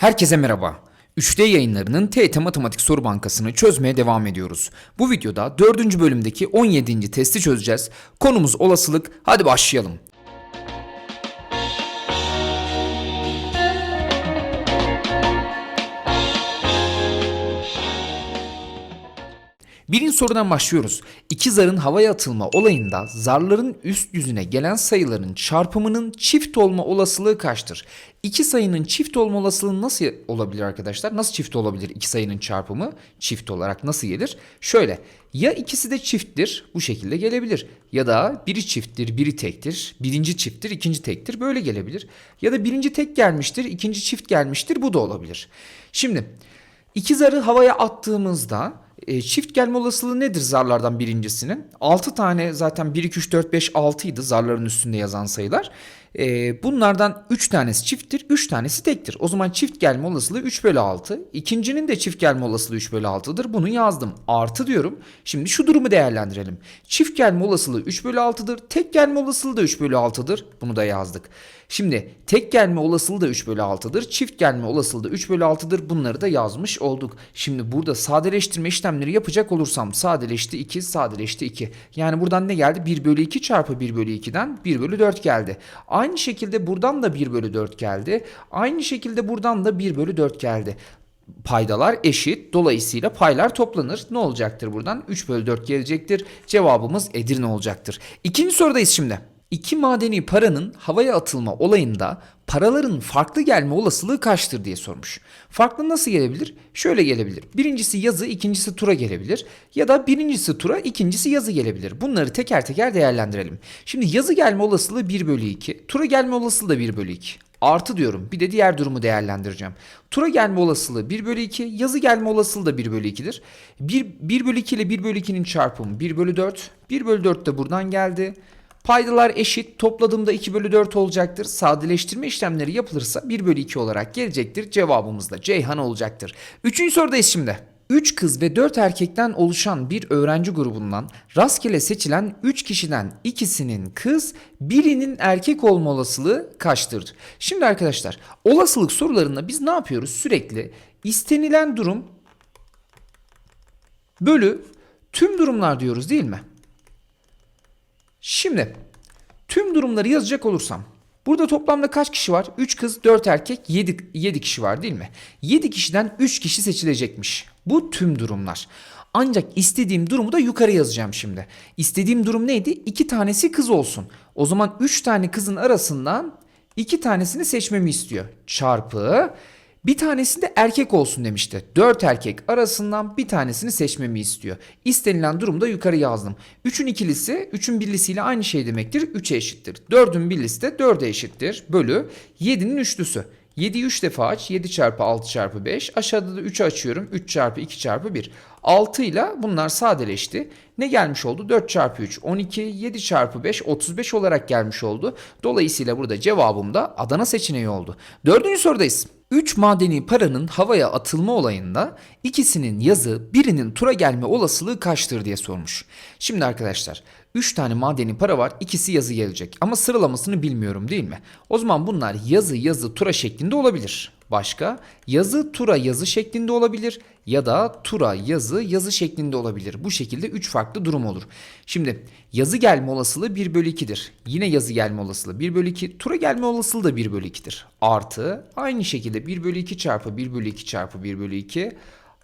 Herkese merhaba. 3D yayınlarının TET Matematik Soru Bankası'nı çözmeye devam ediyoruz. Bu videoda 4. bölümdeki 17. testi çözeceğiz. Konumuz olasılık. Hadi başlayalım. Birinci sorudan başlıyoruz. İki zarın havaya atılma olayında zarların üst yüzüne gelen sayıların çarpımının çift olma olasılığı kaçtır? İki sayının çift olma olasılığı nasıl olabilir arkadaşlar? Nasıl çift olabilir iki sayının çarpımı? Çift olarak nasıl gelir? Şöyle ya ikisi de çifttir bu şekilde gelebilir. Ya da biri çifttir biri tektir. Birinci çifttir ikinci tektir böyle gelebilir. Ya da birinci tek gelmiştir ikinci çift gelmiştir bu da olabilir. Şimdi iki zarı havaya attığımızda e, çift gelme olasılığı nedir zarlardan birincisinin? 6 tane zaten 1, 2, 3, 4, 5, 6 idi zarların üstünde yazan sayılar. E, bunlardan 3 tanesi çifttir, 3 tanesi tektir. O zaman çift gelme olasılığı 3 bölü 6. İkincinin de çift gelme olasılığı 3 bölü 6'dır. Bunu yazdım. Artı diyorum. Şimdi şu durumu değerlendirelim. Çift gelme olasılığı 3 bölü 6'dır. Tek gelme olasılığı da 3 bölü 6'dır. Bunu da yazdık. Şimdi tek gelme olasılığı da 3 bölü 6'dır. Çift gelme olasılığı da 3 bölü 6'dır. Bunları da yazmış olduk. Şimdi burada sadeleştirme işlemleri yapacak olursam sadeleşti 2, sadeleşti 2. Yani buradan ne geldi? 1 bölü 2 çarpı 1 bölü 2'den 1 bölü 4 geldi. Şekilde buradan da 1 bölü 4 geldi. Aynı şekilde buradan da 1 bölü 4 geldi. Paydalar eşit. Dolayısıyla paylar toplanır. Ne olacaktır buradan? 3 bölü 4 gelecektir. Cevabımız Edirne olacaktır. İkinci sorudayız şimdi. İki madeni paranın havaya atılma olayında paraların farklı gelme olasılığı kaçtır diye sormuş. Farklı nasıl gelebilir? Şöyle gelebilir. Birincisi yazı, ikincisi tura gelebilir. Ya da birincisi tura, ikincisi yazı gelebilir. Bunları teker teker değerlendirelim. Şimdi yazı gelme olasılığı 1 bölü 2. Tura gelme olasılığı da 1 bölü 2. Artı diyorum. Bir de diğer durumu değerlendireceğim. Tura gelme olasılığı 1 bölü 2. Yazı gelme olasılığı da 1 bölü 2'dir. 1, 1 bölü 2 ile 1 bölü 2'nin çarpımı 1 bölü 4. 1 bölü 4 de buradan geldi. Paydalar eşit. Topladığımda 2 bölü 4 olacaktır. Sadeleştirme işlemleri yapılırsa 1 bölü 2 olarak gelecektir. Cevabımız da Ceyhan olacaktır. Üçüncü sorudayız şimdi. 3 kız ve 4 erkekten oluşan bir öğrenci grubundan rastgele seçilen 3 kişiden ikisinin kız, birinin erkek olma olasılığı kaçtır? Şimdi arkadaşlar olasılık sorularında biz ne yapıyoruz? Sürekli istenilen durum bölü tüm durumlar diyoruz değil mi? Şimdi tüm durumları yazacak olursam burada toplamda kaç kişi var? 3 kız, 4 erkek, 7, 7 kişi var değil mi? 7 kişiden 3 kişi seçilecekmiş. Bu tüm durumlar. Ancak istediğim durumu da yukarı yazacağım şimdi. İstediğim durum neydi? 2 tanesi kız olsun. O zaman 3 tane kızın arasından 2 tanesini seçmemi istiyor. Çarpı bir tanesi de erkek olsun demişti. 4 erkek arasından bir tanesini seçmemi istiyor. İstenilen durumda yukarı yazdım. 3'ün ikilisi 3'ün birlisiyle aynı şey demektir. 3'e eşittir. 4'ün birlisi de 4'e eşittir. Bölü 7'nin üçlüsü. 7'yi 3 defa aç. 7 çarpı 6 çarpı 5. Aşağıda da 3'ü açıyorum. 3 çarpı 2 çarpı 1. 6 ile bunlar sadeleşti. Ne gelmiş oldu? 4 çarpı 3 12. 7 çarpı 5 35 olarak gelmiş oldu. Dolayısıyla burada cevabım da Adana seçeneği oldu. Dördüncü sorudayız. 3 madeni paranın havaya atılma olayında ikisinin yazı birinin tura gelme olasılığı kaçtır diye sormuş. Şimdi arkadaşlar 3 tane madeni para var ikisi yazı gelecek ama sıralamasını bilmiyorum değil mi? O zaman bunlar yazı yazı tura şeklinde olabilir. Başka yazı tura yazı şeklinde olabilir ya da tura yazı yazı şeklinde olabilir. Bu şekilde 3 farklı durum olur. Şimdi yazı gelme olasılığı 1 bölü 2'dir. Yine yazı gelme olasılığı 1 bölü 2. Tura gelme olasılığı da 1 bölü 2'dir. Artı aynı şekilde 1 bölü 2 çarpı 1 bölü 2 çarpı 1 bölü 2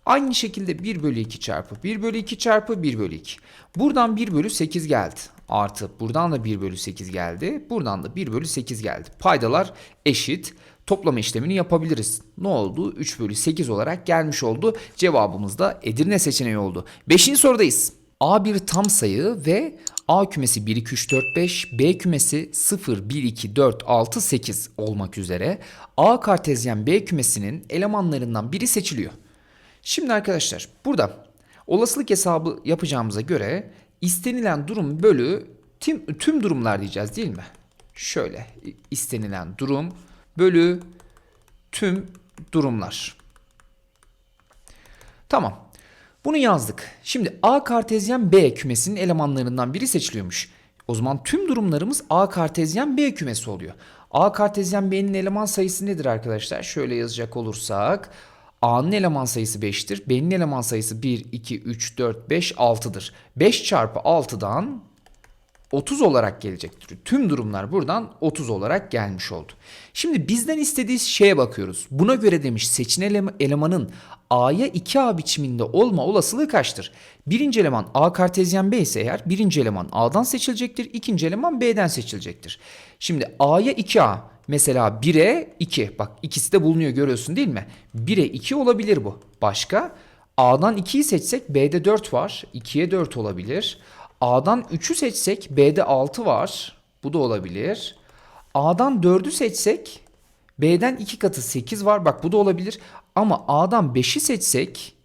Aynı şekilde 1 bölü 2 çarpı 1 bölü 2 çarpı 1 bölü 2. Buradan 1 bölü 8 geldi. Artı buradan da 1 bölü 8 geldi. Buradan da 1 bölü 8 geldi. Paydalar eşit. Toplama işlemini yapabiliriz. Ne oldu? 3 bölü 8 olarak gelmiş oldu. Cevabımız da Edirne seçeneği oldu. Beşinci sorudayız. A bir tam sayı ve A kümesi 1, 2, 3, 4, 5, B kümesi 0, 1, 2, 4, 6, 8 olmak üzere A kartezyen B kümesinin elemanlarından biri seçiliyor. Şimdi arkadaşlar burada olasılık hesabı yapacağımıza göre istenilen durum bölü tüm, tüm durumlar diyeceğiz değil mi? Şöyle istenilen durum bölü tüm durumlar. Tamam. Bunu yazdık. Şimdi A kartezyen B kümesinin elemanlarından biri seçiliyormuş. O zaman tüm durumlarımız A kartezyen B kümesi oluyor. A kartezyen B'nin eleman sayısı nedir arkadaşlar? Şöyle yazacak olursak A'nın eleman sayısı 5'tir. B'nin eleman sayısı 1, 2, 3, 4, 5, 6'dır. 5 çarpı 6'dan 30 olarak gelecektir. Tüm durumlar buradan 30 olarak gelmiş oldu. Şimdi bizden istediği şeye bakıyoruz. Buna göre demiş elema- elemanın A'ya 2A biçiminde olma olasılığı kaçtır? Birinci eleman A kartezyen B ise eğer birinci eleman A'dan seçilecektir. ikinci eleman B'den seçilecektir. Şimdi A'ya 2A mesela 1'e 2 bak ikisi de bulunuyor görüyorsun değil mi? 1'e 2 olabilir bu. Başka? A'dan 2'yi seçsek B'de 4 var. 2'ye 4 olabilir. A'dan 3'ü seçsek B'de 6 var. Bu da olabilir. A'dan 4'ü seçsek B'den 2 katı 8 var. Bak bu da olabilir. Ama A'dan 5'i seçsek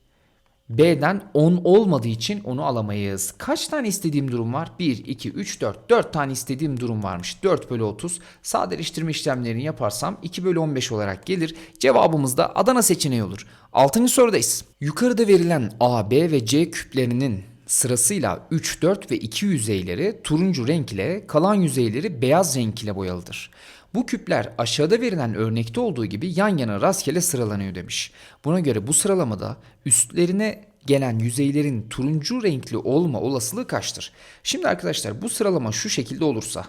B'den 10 olmadığı için onu alamayız. Kaç tane istediğim durum var? 1, 2, 3, 4. 4 tane istediğim durum varmış. 4 bölü 30. Sadeleştirme işlemlerini yaparsam 2 bölü 15 olarak gelir. Cevabımız da Adana seçeneği olur. 6. sorudayız. Yukarıda verilen A, B ve C küplerinin sırasıyla 3, 4 ve 2 yüzeyleri turuncu renk ile kalan yüzeyleri beyaz renk ile boyalıdır. Bu küpler aşağıda verilen örnekte olduğu gibi yan yana rastgele sıralanıyor demiş. Buna göre bu sıralamada üstlerine gelen yüzeylerin turuncu renkli olma olasılığı kaçtır? Şimdi arkadaşlar bu sıralama şu şekilde olursa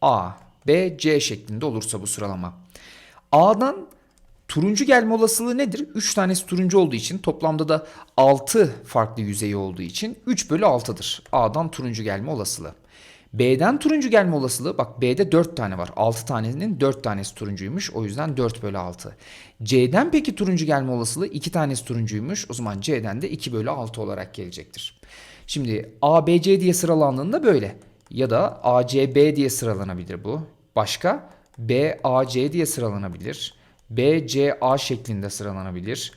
A, B, C şeklinde olursa bu sıralama. A'dan turuncu gelme olasılığı nedir? 3 tanesi turuncu olduğu için toplamda da 6 farklı yüzeyi olduğu için 3 bölü 6'dır. A'dan turuncu gelme olasılığı. B'den turuncu gelme olasılığı bak B'de 4 tane var. 6 tanenin 4 tanesi turuncuymuş. O yüzden 4 bölü 6. C'den peki turuncu gelme olasılığı 2 tanesi turuncuymuş. O zaman C'den de 2 bölü 6 olarak gelecektir. Şimdi A, B, C diye sıralandığında böyle. Ya da A, C, B diye sıralanabilir bu. Başka? B, A, C diye sıralanabilir. B, C, A şeklinde sıralanabilir.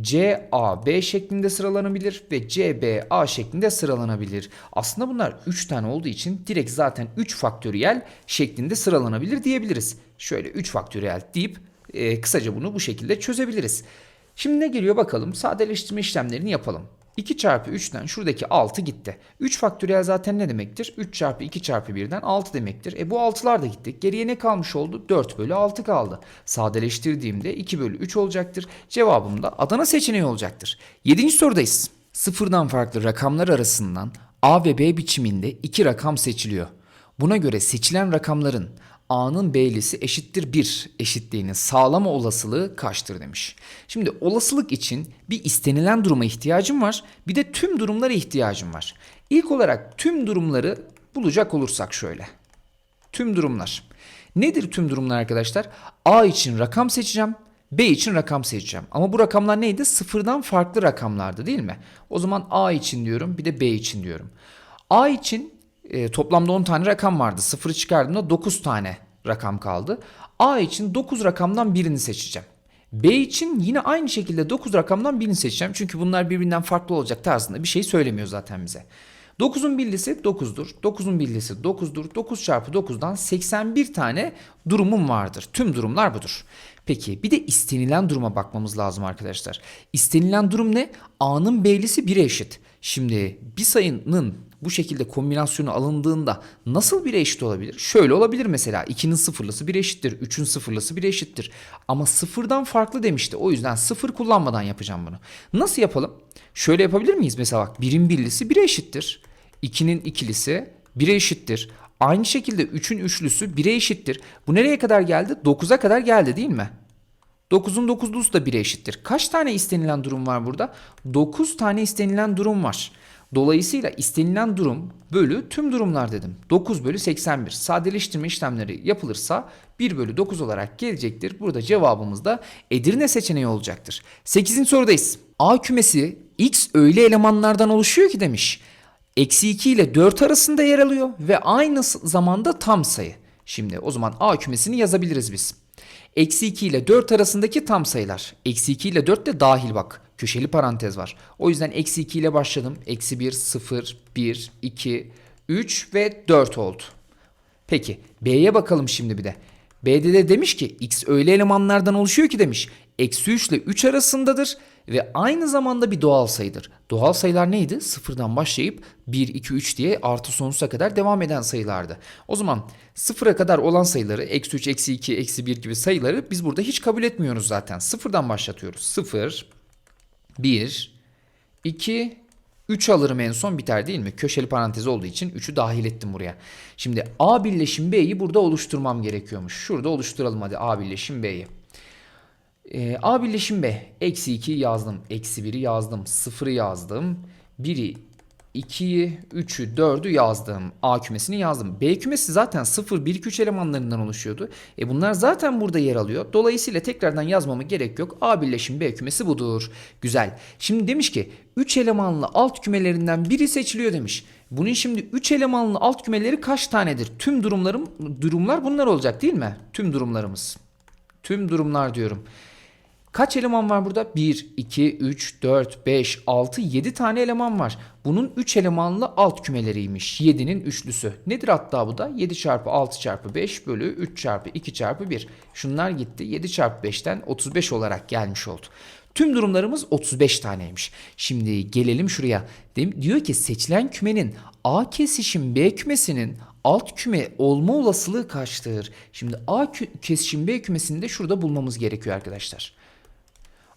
C, A, B şeklinde sıralanabilir ve C, B, A şeklinde sıralanabilir. Aslında bunlar 3 tane olduğu için direkt zaten 3 faktöriyel şeklinde sıralanabilir diyebiliriz. Şöyle 3 faktöriyel deyip e, kısaca bunu bu şekilde çözebiliriz. Şimdi ne geliyor bakalım sadeleştirme işlemlerini yapalım. 2 çarpı 3'ten şuradaki 6 gitti. 3 faktöriyel zaten ne demektir? 3 çarpı 2 çarpı 1'den 6 demektir. E bu 6'lar da gitti. Geriye ne kalmış oldu? 4 bölü 6 kaldı. Sadeleştirdiğimde 2 bölü 3 olacaktır. Cevabım da Adana seçeneği olacaktır. 7. sorudayız. Sıfırdan farklı rakamlar arasından A ve B biçiminde iki rakam seçiliyor. Buna göre seçilen rakamların A'nın B'lisi eşittir 1 eşitliğinin sağlama olasılığı kaçtır demiş. Şimdi olasılık için bir istenilen duruma ihtiyacım var bir de tüm durumlara ihtiyacım var. İlk olarak tüm durumları bulacak olursak şöyle. Tüm durumlar. Nedir tüm durumlar arkadaşlar? A için rakam seçeceğim. B için rakam seçeceğim. Ama bu rakamlar neydi? Sıfırdan farklı rakamlardı değil mi? O zaman A için diyorum bir de B için diyorum. A için e, toplamda 10 tane rakam vardı. Sıfırı çıkardığımda 9 tane rakam kaldı. A için 9 rakamdan birini seçeceğim. B için yine aynı şekilde 9 rakamdan birini seçeceğim. Çünkü bunlar birbirinden farklı olacak tarzında bir şey söylemiyor zaten bize. 9'un billisi 9'dur. 9'un billisi 9'dur. 9 çarpı 9'dan 81 tane durumum vardır. Tüm durumlar budur. Peki bir de istenilen duruma bakmamız lazım arkadaşlar. İstenilen durum ne? A'nın B'lisi 1'e eşit. Şimdi bir sayının bu şekilde kombinasyonu alındığında nasıl bir eşit olabilir? Şöyle olabilir mesela 2'nin sıfırlısı bir eşittir, 3'ün sıfırlısı bir eşittir. Ama sıfırdan farklı demişti. O yüzden sıfır kullanmadan yapacağım bunu. Nasıl yapalım? Şöyle yapabilir miyiz? Mesela bak 1'in birlisi 1'e eşittir. 2'nin ikilisi 1'e eşittir. Aynı şekilde 3'ün üçlüsü 1'e eşittir. Bu nereye kadar geldi? 9'a kadar geldi değil mi? 9'un 9'lusu da 1'e eşittir. Kaç tane istenilen durum var burada? 9 tane istenilen durum var. Dolayısıyla istenilen durum bölü tüm durumlar dedim. 9 bölü 81. Sadeleştirme işlemleri yapılırsa 1 bölü 9 olarak gelecektir. Burada cevabımız da Edirne seçeneği olacaktır. 8. sorudayız. A kümesi x öyle elemanlardan oluşuyor ki demiş. Eksi 2 ile 4 arasında yer alıyor ve aynı zamanda tam sayı. Şimdi o zaman A kümesini yazabiliriz biz. Eksi 2 ile 4 arasındaki tam sayılar. Eksi 2 ile 4 de dahil bak. Köşeli parantez var. O yüzden eksi 2 ile başladım. Eksi 1, 0, 1, 2, 3 ve 4 oldu. Peki B'ye bakalım şimdi bir de. B'de de demiş ki x öyle elemanlardan oluşuyor ki demiş. Eksi 3 ile 3 arasındadır ve aynı zamanda bir doğal sayıdır. Doğal sayılar neydi? Sıfırdan başlayıp 1, 2, 3 diye artı sonsuza kadar devam eden sayılardı. O zaman sıfıra kadar olan sayıları eksi 3, eksi 2, eksi 1 gibi sayıları biz burada hiç kabul etmiyoruz zaten. Sıfırdan başlatıyoruz. 0, 1, 2, 3 alırım en son biter değil mi? Köşeli parantez olduğu için 3'ü dahil ettim buraya. Şimdi A birleşim B'yi burada oluşturmam gerekiyormuş. Şurada oluşturalım hadi A birleşim B'yi. Ee, A birleşim B. Eksi 2'yi yazdım. Eksi 1'i yazdım. 0'ı yazdım. 1'i 2'yi, 3'ü, 4'ü yazdım. A kümesini yazdım. B kümesi zaten 0, 1, 2, 3 elemanlarından oluşuyordu. E bunlar zaten burada yer alıyor. Dolayısıyla tekrardan yazmama gerek yok. A birleşim B kümesi budur. Güzel. Şimdi demiş ki 3 elemanlı alt kümelerinden biri seçiliyor demiş. Bunun şimdi 3 elemanlı alt kümeleri kaç tanedir? Tüm durumlarım durumlar bunlar olacak değil mi? Tüm durumlarımız. Tüm durumlar diyorum. Kaç eleman var burada? 1, 2, 3, 4, 5, 6, 7 tane eleman var. Bunun 3 elemanlı alt kümeleriymiş. 7'nin üçlüsü. Nedir hatta bu da? 7 çarpı 6 çarpı 5 bölü 3 çarpı 2 çarpı 1. Şunlar gitti. 7 çarpı 5'ten 35 olarak gelmiş oldu. Tüm durumlarımız 35 taneymiş. Şimdi gelelim şuraya. Diyor ki seçilen kümenin A kesişim B kümesinin alt küme olma olasılığı kaçtır? Şimdi A kesişim B kümesini de şurada bulmamız gerekiyor arkadaşlar.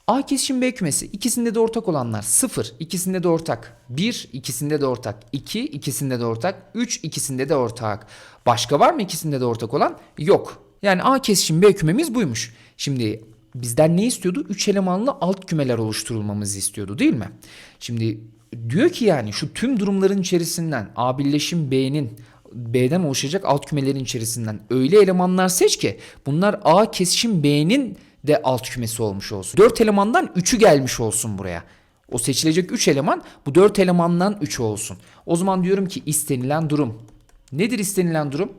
A kesişim B kümesi ikisinde de ortak olanlar 0 ikisinde de ortak 1 ikisinde de ortak 2 ikisinde de ortak 3 ikisinde de ortak. Başka var mı ikisinde de ortak olan? Yok. Yani A kesişim B kümemiz buymuş. Şimdi bizden ne istiyordu? 3 elemanlı alt kümeler oluşturulmamızı istiyordu değil mi? Şimdi diyor ki yani şu tüm durumların içerisinden A birleşim B'nin B'den oluşacak alt kümelerin içerisinden öyle elemanlar seç ki bunlar A kesişim B'nin de alt kümesi olmuş olsun. 4 elemandan 3'ü gelmiş olsun buraya. O seçilecek 3 eleman bu 4 elemandan 3'ü olsun. O zaman diyorum ki istenilen durum. Nedir istenilen durum?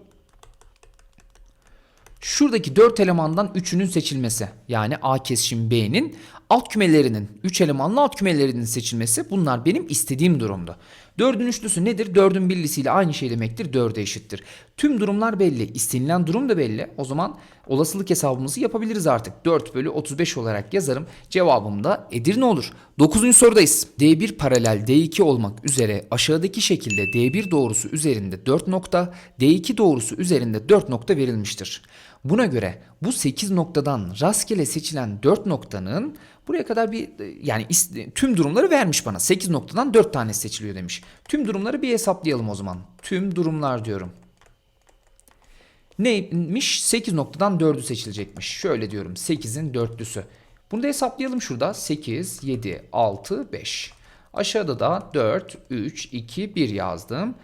Şuradaki 4 elemandan 3'ünün seçilmesi. Yani A kesişim B'nin alt kümelerinin 3 elemanlı alt kümelerinin seçilmesi bunlar benim istediğim durumda. 4'ün üçlüsü nedir? 4'ün birlisiyle aynı şey demektir. 4'e eşittir. Tüm durumlar belli. İstenilen durum da belli. O zaman olasılık hesabımızı yapabiliriz artık. 4 bölü 35 olarak yazarım. Cevabım da Edirne olur. 9. sorudayız. D1 paralel D2 olmak üzere aşağıdaki şekilde D1 doğrusu üzerinde 4 nokta, D2 doğrusu üzerinde 4 nokta verilmiştir. Buna göre bu 8 noktadan rastgele seçilen 4 noktanın buraya kadar bir yani tüm durumları vermiş bana. 8 noktadan 4 tane seçiliyor demiş. Tüm durumları bir hesaplayalım o zaman. Tüm durumlar diyorum. Neymiş? 8 noktadan 4'ü seçilecekmiş. Şöyle diyorum 8'in dörtlüsü. Bunu da hesaplayalım şurada. 8, 7, 6, 5. Aşağıda da 4, 3, 2, 1 yazdım.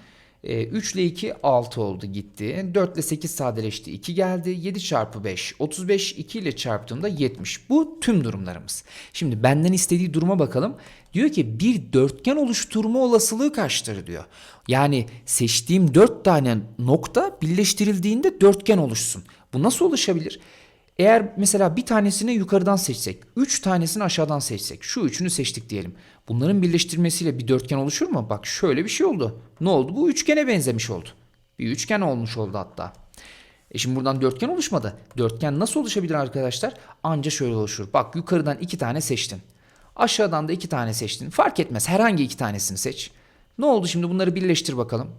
E, 3 ile 2 6 oldu gitti. 4 ile 8 sadeleşti 2 geldi. 7 çarpı 5 35 2 ile çarptığımda 70. Bu tüm durumlarımız. Şimdi benden istediği duruma bakalım. Diyor ki bir dörtgen oluşturma olasılığı kaçtır diyor. Yani seçtiğim 4 tane nokta birleştirildiğinde dörtgen oluşsun. Bu nasıl oluşabilir? Eğer mesela bir tanesini yukarıdan seçsek, 3 tanesini aşağıdan seçsek, şu üçünü seçtik diyelim. Bunların birleştirmesiyle bir dörtgen oluşur mu? Bak şöyle bir şey oldu. Ne oldu? Bu üçgene benzemiş oldu. Bir üçgen olmuş oldu hatta. E şimdi buradan dörtgen oluşmadı. Dörtgen nasıl oluşabilir arkadaşlar? Anca şöyle oluşur. Bak yukarıdan iki tane seçtin. Aşağıdan da iki tane seçtin. Fark etmez. Herhangi iki tanesini seç. Ne oldu şimdi bunları birleştir bakalım.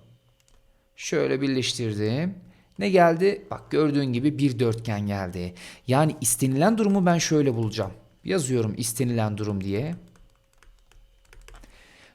Şöyle birleştirdim. Ne geldi? Bak gördüğün gibi bir dörtgen geldi. Yani istenilen durumu ben şöyle bulacağım. Yazıyorum istenilen durum diye.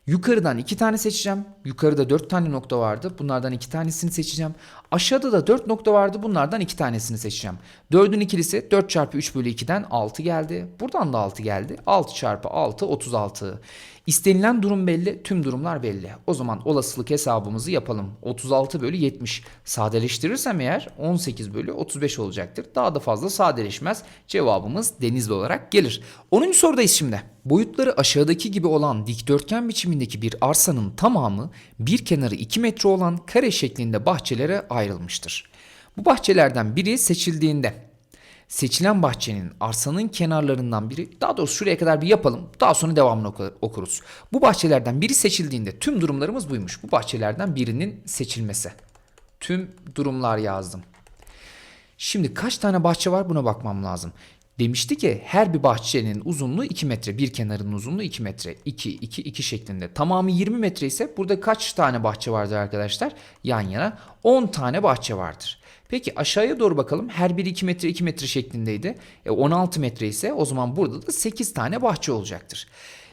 Yukarıdan iki tane seçeceğim. Yukarıda dört tane nokta vardı. Bunlardan iki tanesini seçeceğim. Aşağıda da dört nokta vardı. Bunlardan iki tanesini seçeceğim. Dördün ikilisi 4 çarpı 3 bölü 2'den 6 geldi. Buradan da 6 geldi. 6 çarpı 6 36. İstenilen durum belli. Tüm durumlar belli. O zaman olasılık hesabımızı yapalım. 36 bölü 70. Sadeleştirirsem eğer 18 bölü 35 olacaktır. Daha da fazla sadeleşmez. Cevabımız denizli olarak gelir. 10. sorudayız şimdi. Boyutları aşağıdaki gibi olan dikdörtgen biçimindeki bir arsanın tamamı bir kenarı 2 metre olan kare şeklinde bahçelere ayrılmıştır. Bu bahçelerden biri seçildiğinde seçilen bahçenin arsanın kenarlarından biri daha doğrusu şuraya kadar bir yapalım daha sonra devamını oku- okuruz. Bu bahçelerden biri seçildiğinde tüm durumlarımız buymuş. Bu bahçelerden birinin seçilmesi. Tüm durumlar yazdım. Şimdi kaç tane bahçe var buna bakmam lazım. Demişti ki her bir bahçenin uzunluğu 2 metre. Bir kenarının uzunluğu 2 metre. 2, 2, 2 şeklinde. Tamamı 20 metre ise burada kaç tane bahçe vardır arkadaşlar? Yan yana 10 tane bahçe vardır. Peki aşağıya doğru bakalım. Her biri 2 metre 2 metre şeklindeydi. E 16 metre ise o zaman burada da 8 tane bahçe olacaktır.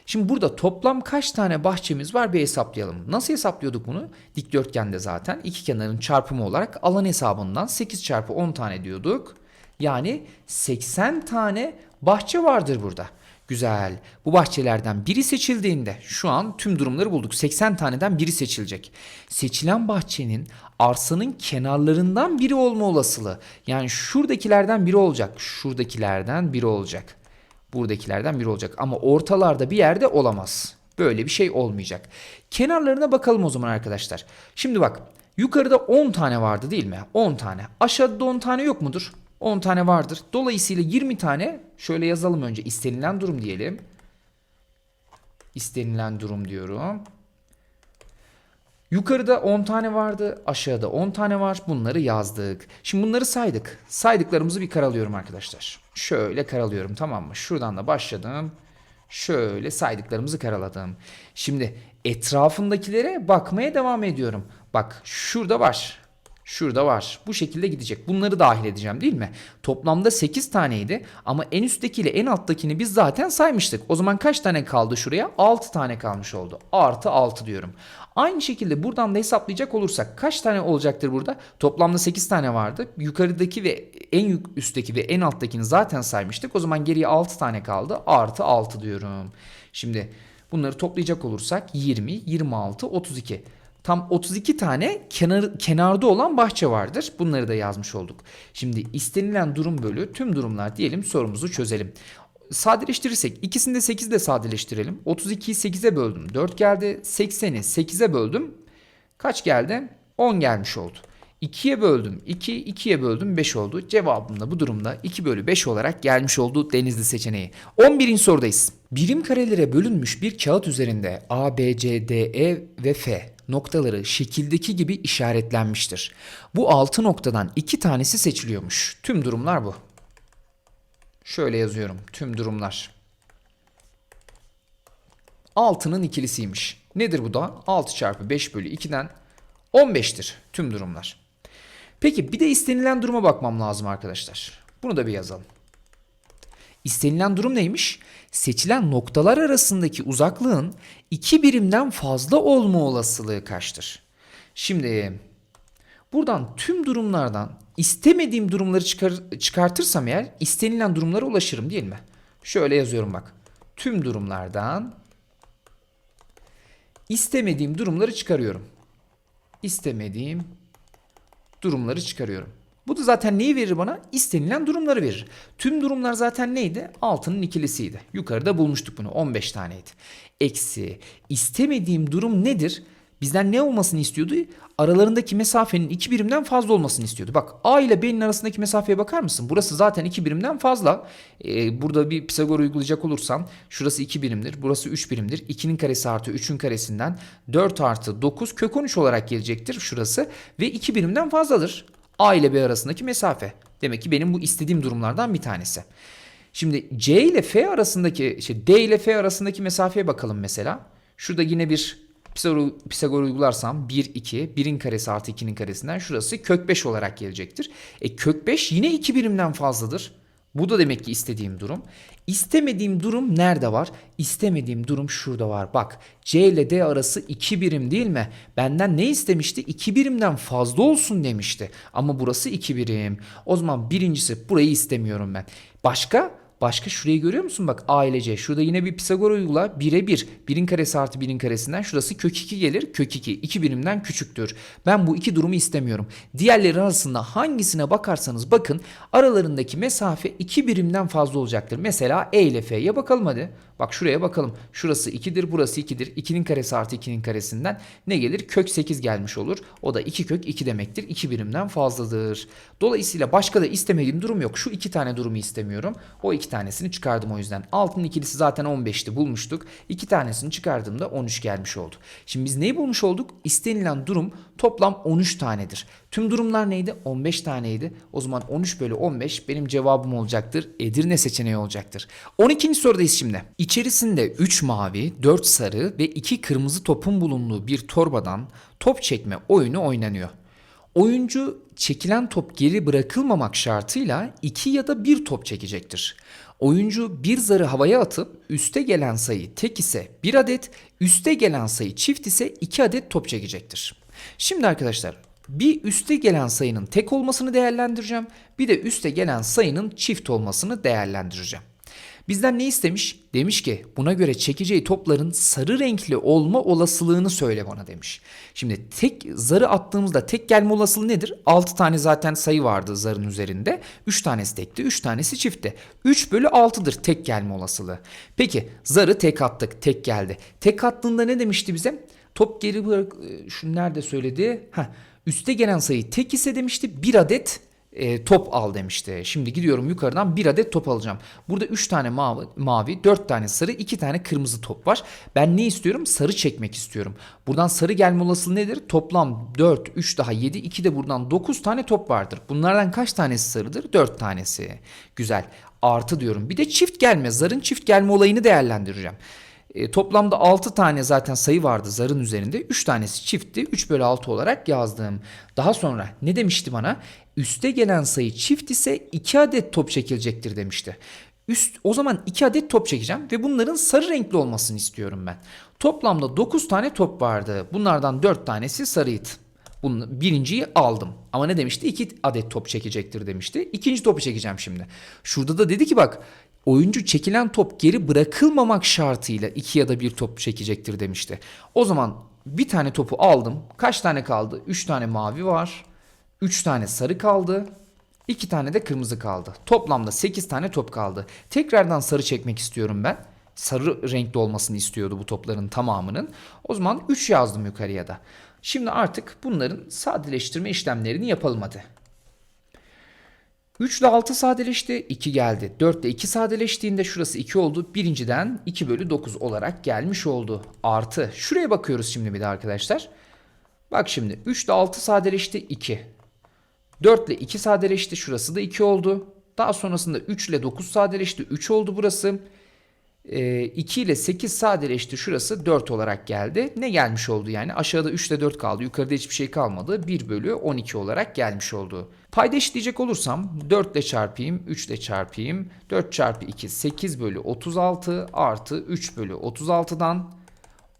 Şimdi burada toplam kaç tane bahçemiz var bir hesaplayalım. Nasıl hesaplıyorduk bunu? Dikdörtgende zaten iki kenarın çarpımı olarak alan hesabından 8 çarpı 10 tane diyorduk. Yani 80 tane bahçe vardır burada. Güzel. Bu bahçelerden biri seçildiğinde şu an tüm durumları bulduk. 80 taneden biri seçilecek. Seçilen bahçenin arsanın kenarlarından biri olma olasılığı. Yani şuradakilerden biri olacak. Şuradakilerden biri olacak. Buradakilerden biri olacak ama ortalarda bir yerde olamaz. Böyle bir şey olmayacak. Kenarlarına bakalım o zaman arkadaşlar. Şimdi bak yukarıda 10 tane vardı değil mi? 10 tane. Aşağıda 10 tane yok mudur? 10 tane vardır. Dolayısıyla 20 tane şöyle yazalım önce istenilen durum diyelim. İstenilen durum diyorum. Yukarıda 10 tane vardı, aşağıda 10 tane var. Bunları yazdık. Şimdi bunları saydık. Saydıklarımızı bir karalıyorum arkadaşlar. Şöyle karalıyorum tamam mı? Şuradan da başladım. Şöyle saydıklarımızı karaladım. Şimdi etrafındakilere bakmaya devam ediyorum. Bak şurada var. Şurada var. Bu şekilde gidecek. Bunları dahil edeceğim değil mi? Toplamda 8 taneydi ama en üsttekiyle en alttakini biz zaten saymıştık. O zaman kaç tane kaldı şuraya? 6 tane kalmış oldu. Artı 6 diyorum. Aynı şekilde buradan da hesaplayacak olursak kaç tane olacaktır burada? Toplamda 8 tane vardı. Yukarıdaki ve en üstteki ve en alttakini zaten saymıştık. O zaman geriye 6 tane kaldı. Artı 6 diyorum. Şimdi bunları toplayacak olursak 20, 26, 32. Tam 32 tane kenar, kenarda olan bahçe vardır. Bunları da yazmış olduk. Şimdi istenilen durum bölü tüm durumlar diyelim sorumuzu çözelim. Sadeleştirirsek ikisini de 8 de sadeleştirelim. 32'yi 8'e böldüm 4 geldi. 80'i 8'e böldüm. Kaç geldi? 10 gelmiş oldu. 2'ye böldüm 2, 2'ye böldüm 5 oldu. Cevabım da bu durumda 2 bölü 5 olarak gelmiş oldu denizli seçeneği. 11. sorudayız. Birim karelere bölünmüş bir kağıt üzerinde A, B, C, D, E ve F noktaları şekildeki gibi işaretlenmiştir. Bu 6 noktadan 2 tanesi seçiliyormuş. Tüm durumlar bu. Şöyle yazıyorum. Tüm durumlar. 6'nın ikilisiymiş. Nedir bu da? 6 çarpı 5 bölü 2'den 15'tir tüm durumlar. Peki bir de istenilen duruma bakmam lazım arkadaşlar. Bunu da bir yazalım. İstenilen durum neymiş? Seçilen noktalar arasındaki uzaklığın iki birimden fazla olma olasılığı kaçtır? Şimdi buradan tüm durumlardan istemediğim durumları çıkar, çıkartırsam eğer istenilen durumlara ulaşırım değil mi? Şöyle yazıyorum bak. Tüm durumlardan istemediğim durumları çıkarıyorum. İstemediğim durumları çıkarıyorum. Bu da zaten neyi verir bana? İstenilen durumları verir. Tüm durumlar zaten neydi? Altının ikilisiydi. Yukarıda bulmuştuk bunu. 15 taneydi. Eksi istemediğim durum nedir? Bizden ne olmasını istiyordu? Aralarındaki mesafenin iki birimden fazla olmasını istiyordu. Bak A ile B'nin arasındaki mesafeye bakar mısın? Burası zaten iki birimden fazla. Ee, burada bir Pisagor uygulayacak olursam şurası 2 birimdir. Burası 3 birimdir. 2'nin karesi artı 3'ün karesinden 4 artı 9 kök 13 olarak gelecektir şurası. Ve 2 birimden fazladır. A ile B arasındaki mesafe. Demek ki benim bu istediğim durumlardan bir tanesi. Şimdi C ile F arasındaki, işte D ile F arasındaki mesafeye bakalım mesela. Şurada yine bir Pisagor, uygularsam 1, 2, 1'in karesi artı 2'nin karesinden şurası kök 5 olarak gelecektir. E kök 5 yine 2 birimden fazladır. Bu da demek ki istediğim durum. İstemediğim durum nerede var? İstemediğim durum şurada var. Bak C ile D arası 2 birim değil mi? Benden ne istemişti? 2 birimden fazla olsun demişti. Ama burası 2 birim. O zaman birincisi burayı istemiyorum ben. Başka? Başka şurayı görüyor musun? Bak A ile C. Şurada yine bir Pisagor uygula. 1'e 1. 1'in karesi artı 1'in karesinden. Şurası kök 2 gelir. Kök 2. 2 birimden küçüktür. Ben bu iki durumu istemiyorum. Diğerleri arasında hangisine bakarsanız bakın aralarındaki mesafe 2 birimden fazla olacaktır. Mesela E ile F'ye bakalım hadi. Bak şuraya bakalım. Şurası 2'dir, burası 2'dir. 2'nin karesi artı 2'nin karesinden ne gelir? Kök 8 gelmiş olur. O da 2 kök 2 demektir. 2 birimden fazladır. Dolayısıyla başka da istemediğim durum yok. Şu iki tane durumu istemiyorum. O iki iki tanesini çıkardım o yüzden. Altının ikilisi zaten 15'ti bulmuştuk. İki tanesini çıkardığımda 13 gelmiş oldu. Şimdi biz neyi bulmuş olduk? İstenilen durum toplam 13 tanedir. Tüm durumlar neydi? 15 taneydi. O zaman 13 bölü 15 benim cevabım olacaktır. Edirne seçeneği olacaktır. 12. sorudayız şimdi. İçerisinde 3 mavi, 4 sarı ve 2 kırmızı topun bulunduğu bir torbadan top çekme oyunu oynanıyor. Oyuncu çekilen top geri bırakılmamak şartıyla 2 ya da 1 top çekecektir. Oyuncu bir zarı havaya atıp üste gelen sayı tek ise 1 adet, üste gelen sayı çift ise 2 adet top çekecektir. Şimdi arkadaşlar bir üste gelen sayının tek olmasını değerlendireceğim. Bir de üste gelen sayının çift olmasını değerlendireceğim. Bizden ne istemiş? Demiş ki buna göre çekeceği topların sarı renkli olma olasılığını söyle bana demiş. Şimdi tek zarı attığımızda tek gelme olasılığı nedir? 6 tane zaten sayı vardı zarın üzerinde. 3 tanesi tekti, 3 tanesi çiftti. 3 bölü 6'dır tek gelme olasılığı. Peki zarı tek attık, tek geldi. Tek attığında ne demişti bize? Top geri bırak... e, Şu nerede söyledi? Heh, üste gelen sayı tek ise demişti. Bir adet e, top al demişti. Şimdi gidiyorum yukarıdan bir adet top alacağım. Burada 3 tane mavi, mavi, 4 tane sarı, 2 tane kırmızı top var. Ben ne istiyorum? Sarı çekmek istiyorum. Buradan sarı gelme olasılığı nedir? Toplam 4, 3 daha 7, 2 de buradan 9 tane top vardır. Bunlardan kaç tanesi sarıdır? 4 tanesi. Güzel. Artı diyorum. Bir de çift gelme, zarın çift gelme olayını değerlendireceğim. E, toplamda 6 tane zaten sayı vardı zarın üzerinde. 3 tanesi çiftti. 3 bölü 6 olarak yazdım. Daha sonra ne demişti bana? Üste gelen sayı çift ise 2 adet top çekilecektir demişti. Üst, o zaman 2 adet top çekeceğim ve bunların sarı renkli olmasını istiyorum ben. Toplamda 9 tane top vardı. Bunlardan 4 tanesi sarıydı. Bunu, birinciyi aldım. Ama ne demişti? 2 adet top çekecektir demişti. İkinci topu çekeceğim şimdi. Şurada da dedi ki bak oyuncu çekilen top geri bırakılmamak şartıyla 2 ya da 1 top çekecektir demişti. O zaman bir tane topu aldım. Kaç tane kaldı? 3 tane mavi var. 3 tane sarı kaldı. 2 tane de kırmızı kaldı. Toplamda 8 tane top kaldı. Tekrardan sarı çekmek istiyorum ben. Sarı renkli olmasını istiyordu bu topların tamamının. O zaman 3 yazdım yukarıya da. Şimdi artık bunların sadeleştirme işlemlerini yapalım hadi. 3 ile 6 sadeleşti. 2 geldi. 4 ile 2 sadeleştiğinde şurası 2 oldu. Birinciden 2 bölü 9 olarak gelmiş oldu. Artı. Şuraya bakıyoruz şimdi bir de arkadaşlar. Bak şimdi 3 ile 6 sadeleşti 2. 4 ile 2 sadeleşti. Şurası da 2 oldu. Daha sonrasında 3 ile 9 sadeleşti. 3 oldu burası. Ee, 2 ile 8 sadeleşti. Şurası 4 olarak geldi. Ne gelmiş oldu yani? Aşağıda 3 ile 4 kaldı. Yukarıda hiçbir şey kalmadı. 1 bölü 12 olarak gelmiş oldu. Payda eşitleyecek olursam 4 ile çarpayım, 3 ile çarpayım. 4 çarpı 2 8 bölü 36 artı 3 bölü 36'dan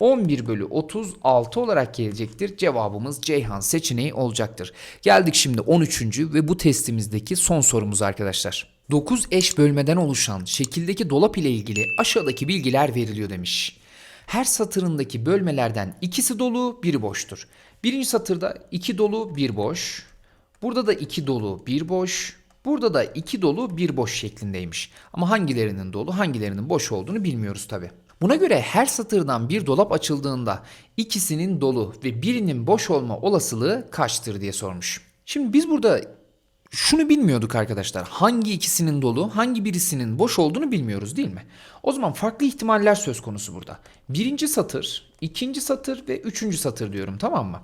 11 bölü 36 olarak gelecektir. Cevabımız Ceyhan seçeneği olacaktır. Geldik şimdi 13. ve bu testimizdeki son sorumuz arkadaşlar. 9 eş bölmeden oluşan şekildeki dolap ile ilgili aşağıdaki bilgiler veriliyor demiş. Her satırındaki bölmelerden ikisi dolu, biri boştur. Birinci satırda iki dolu, bir boş. Burada da iki dolu, bir boş. Burada da iki dolu, bir boş şeklindeymiş. Ama hangilerinin dolu, hangilerinin boş olduğunu bilmiyoruz tabi. Buna göre her satırdan bir dolap açıldığında ikisinin dolu ve birinin boş olma olasılığı kaçtır diye sormuş. Şimdi biz burada şunu bilmiyorduk arkadaşlar. Hangi ikisinin dolu, hangi birisinin boş olduğunu bilmiyoruz değil mi? O zaman farklı ihtimaller söz konusu burada. Birinci satır, ikinci satır ve üçüncü satır diyorum tamam mı?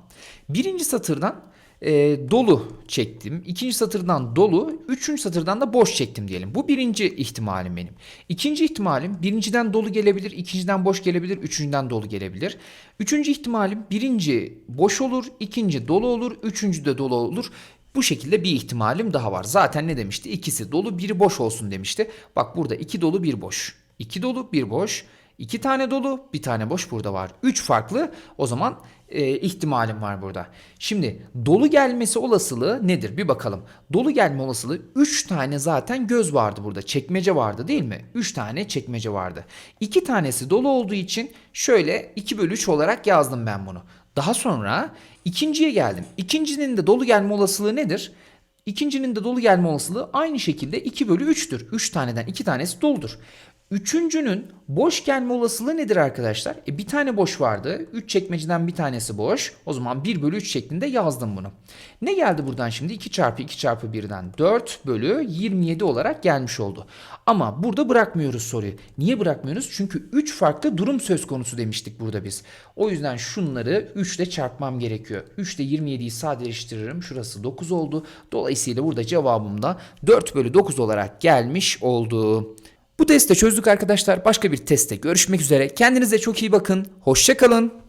Birinci satırdan e, dolu çektim. İkinci satırdan dolu, üçüncü satırdan da boş çektim diyelim. Bu birinci ihtimalim benim. İkinci ihtimalim birinciden dolu gelebilir, ikinciden boş gelebilir, üçüncüden dolu gelebilir. Üçüncü ihtimalim birinci boş olur, ikinci dolu olur, üçüncü de dolu olur. Bu şekilde bir ihtimalim daha var. Zaten ne demişti? İkisi dolu, biri boş olsun demişti. Bak burada iki dolu, bir boş. İki dolu, bir boş. İki tane dolu, bir tane boş burada var. Üç farklı o zaman e, ihtimalim var burada. Şimdi dolu gelmesi olasılığı nedir? Bir bakalım. Dolu gelme olasılığı 3 tane zaten göz vardı burada. Çekmece vardı değil mi? 3 tane çekmece vardı. 2 tanesi dolu olduğu için şöyle 2 bölü 3 olarak yazdım ben bunu. Daha sonra ikinciye geldim. İkincinin de dolu gelme olasılığı nedir? İkincinin de dolu gelme olasılığı aynı şekilde 2 bölü 3'tür. 3 taneden 2 tanesi doludur. Üçüncünün boş gelme olasılığı nedir arkadaşlar? E bir tane boş vardı. 3 çekmeceden bir tanesi boş. O zaman 1 bölü 3 şeklinde yazdım bunu. Ne geldi buradan şimdi? 2 çarpı 2 çarpı 1'den 4 bölü 27 olarak gelmiş oldu. Ama burada bırakmıyoruz soruyu. Niye bırakmıyoruz? Çünkü 3 farklı durum söz konusu demiştik burada biz. O yüzden şunları 3 ile çarpmam gerekiyor. 3 ile 27'yi sadeleştiririm. Şurası 9 oldu. Dolayısıyla burada cevabım da 4 bölü 9 olarak gelmiş oldu. Bu testte çözdük arkadaşlar. Başka bir testte görüşmek üzere. Kendinize çok iyi bakın. Hoşçakalın.